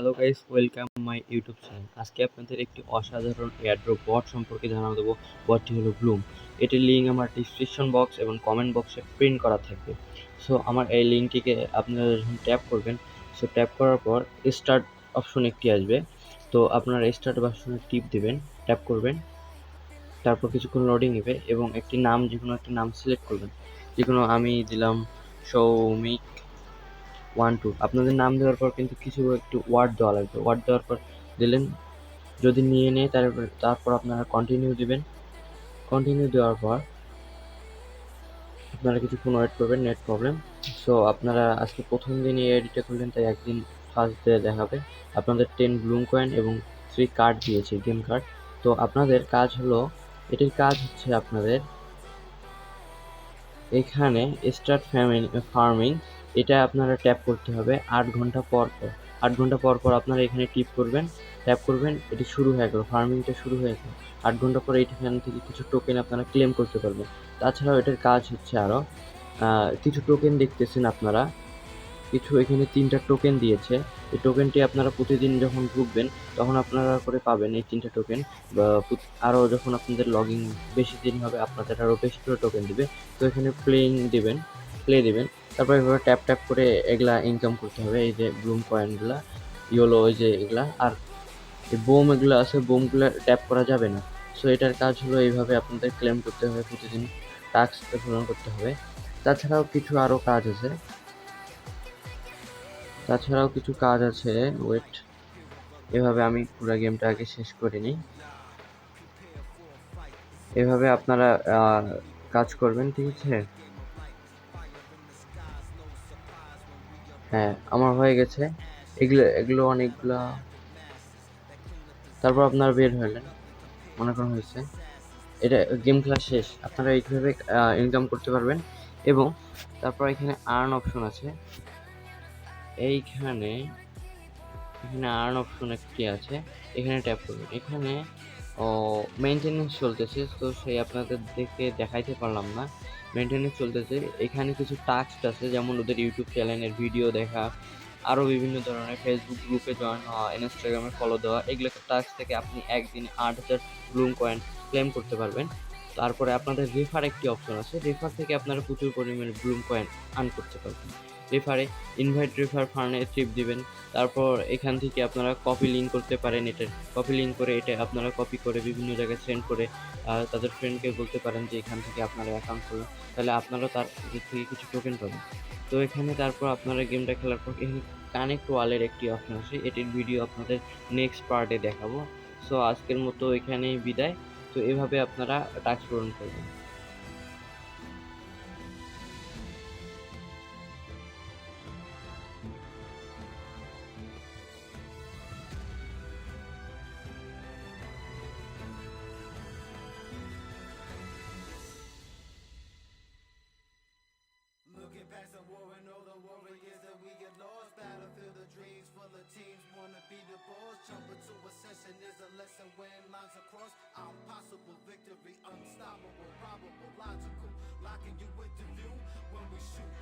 Hello guys welcome my YouTube channel আজকে আপনাদের একটি অসাধারণ এয়ারড্রপ বট সম্পর্কে জানানো দেবো। বটটি হলো ব্লুম এটির লিঙ্ক আমার ডিসক্রিপশন বক্স এবং কমেন্ট বক্সে প্রিন্ট করা থাকবে। সো আমার এই লিঙ্কটিকে আপনারা যখন ট্যাপ করবেন সো ট্যাপ করার পর স্টার্ট অপশন একটি আসবে। তো আপনারা স্টার্ট অপশনে টিপ দেবেন ট্যাপ করবেন, তারপর কিছুক্ষণ লোডিং নেবে এবং একটি নাম যে কোনো একটি নাম সিলেক্ট করবেন। যে কোনো আমি দিলাম সৌমিক ওয়ান টু আপনাদের নাম দেওয়ার পর কিন্তু কিছু একটু ওয়ার্ড দেওয়া লাগবে। ওয়ার্ড দেওয়ার পর দিলেন, যদি নিয়ে নেয় তারপর তারপর আপনারা কন্টিনিউ দিবেন। কন্টিনিউ দেওয়ার পর আপনারা কিছুক্ষণ ওয়েট করবেন নেট প্রবলেম সো আপনারা আজকে প্রথম দিনই এডিটে করলেন তাই একদিন ফার্স্ট ডে দেখাবে। আপনাদের টেন ব্লুম কয়েন এবং থ্রি কার্ড দিয়েছে গেম কার্ড তো আপনাদের কাজ হলো, এটির কাজ হচ্ছে আপনাদের এখানে স্টার্ট ফ্যামিলি ফার্মিং এটা আপনারা ট্যাপ করতে হবে আট ঘণ্টা পর পর। আট ঘণ্টা পর পর আপনারা এখানে টিপ করবেন ট্যাপ করবেন, এটি শুরু হয়ে গেল ফার্মিংটা শুরু হয়ে গেল। আট ঘণ্টা পরে এখান থেকে কিছু টোকেন আপনারা ক্লেম করতে পারবেন। তাছাড়াও এটার কাজ হচ্ছে আরও কিছু টোকেন দেখতেছেন আপনারা। কিছু এখানে তিনটা টোকেন দিয়েছে। এই টোকেনটি আপনারা প্রতিদিন যখন ঢুকবেন, তখন আপনারা করে পাবেন এই তিনটা টোকেন আরও যখন আপনাদের লগিং বেশি দিন হবে, আপনাদের আরও বেশি করে টোকেন দিবে। তো এখানে প্লেইং দিবেন প্লে দিবেন। তারপর এভাবে ট্যাপ ট্যাপ করে এগুলা ইনকাম করতে হবে, এই যে ব্লুম কয়েনগুলা ইয়েলো ওই যে এগুলা, আর এই বোম এগুলো আছে, বোমগুলো ট্যাপ করা যাবে না। সো এটার কাজ হলো এইভাবে আপনাদের ক্লেম করতে হবে, প্রতিদিন টাস্ক পূরণ করতে হবে। তাছাড়াও কিছু আরও কাজ আছে। তাছাড়াও কিছু কাজ আছে ওয়েট এভাবে আমি পুরো গেমটা আগে শেষ করে নিই। এভাবে আপনারা কাজ করবেন, ঠিক আছে? হ্যাঁ আমার হয়ে গেছে। এগুলো এগুলো অনেকগুলা। তারপর আপনারা বের হলেন, মনে করেন হয়েছে। এটা গেম খেলা শেষ, আপনারা এইভাবে ইনকাম করতে পারবেন। এবং তারপর এখানে আর্ন অপশন আছে। এইখানে, এখানে আর্ন অপশন একটি আছে? এখানে ট্যাপ করবেন। এখানে মেনটেনেন্স চলতেছে, তো সেই আপনাদের দেখে দেখাইতে পারলাম না। মেনটেনেন্স চলতেছে, এখানে কিছু টাস্ক আছে, যেমন ওদের ইউটিউব চ্যানেলের ভিডিও দেখা আরও বিভিন্ন ধরনের ফেসবুক গ্রুপে জয়েন হওয়া ইনস্টাগ্রামে ফলো দেওয়া, এগুলো টাস্ক থেকে আপনি একদিনে আট হাজার ব্লুম কয়েন ক্লেম করতে পারবেন। তারপরে আপনাদের রেফার একটি অপশন আছে রেফার থেকে আপনারা প্রচুর পরিমাণে ব্লুম কয়েন আর্ন করতে পারবেন। রেফারে ইনভাইট রেফার ফার্নে ট্রিপ দিবেন। তারপর এখান থেকে আপনারা কপি লিঙ্ক করতে পারেন এটার। কপি লিঙ্ক করে এটা আপনারা কপি করে বিভিন্ন জায়গায় সেন্ড করে তাদের ফ্রেন্ডকে বলতে পারেন যে এখান থেকে আপনারা অ্যাকাউন্ট করুন। তাহলে আপনারাও তার থেকে কিছু টোকেন পাবেন। তো এখানে তারপর আপনারা গেমটা খেলার পর এখানে কানেক্ট ওয়ালের একটি অপশন আছে এটির ভিডিও আপনাদের নেক্সট পার্টে দেখাবো। সো আজকের মতো এখানেই বিদায়। তো এভাবে আপনারা টাস্ক পূরণ করবেন। Boss. Jumping to ascension is a lesson when lines are crossed. Impossible victory, unstoppable, probable, logical. Locking you with the view when we shoot.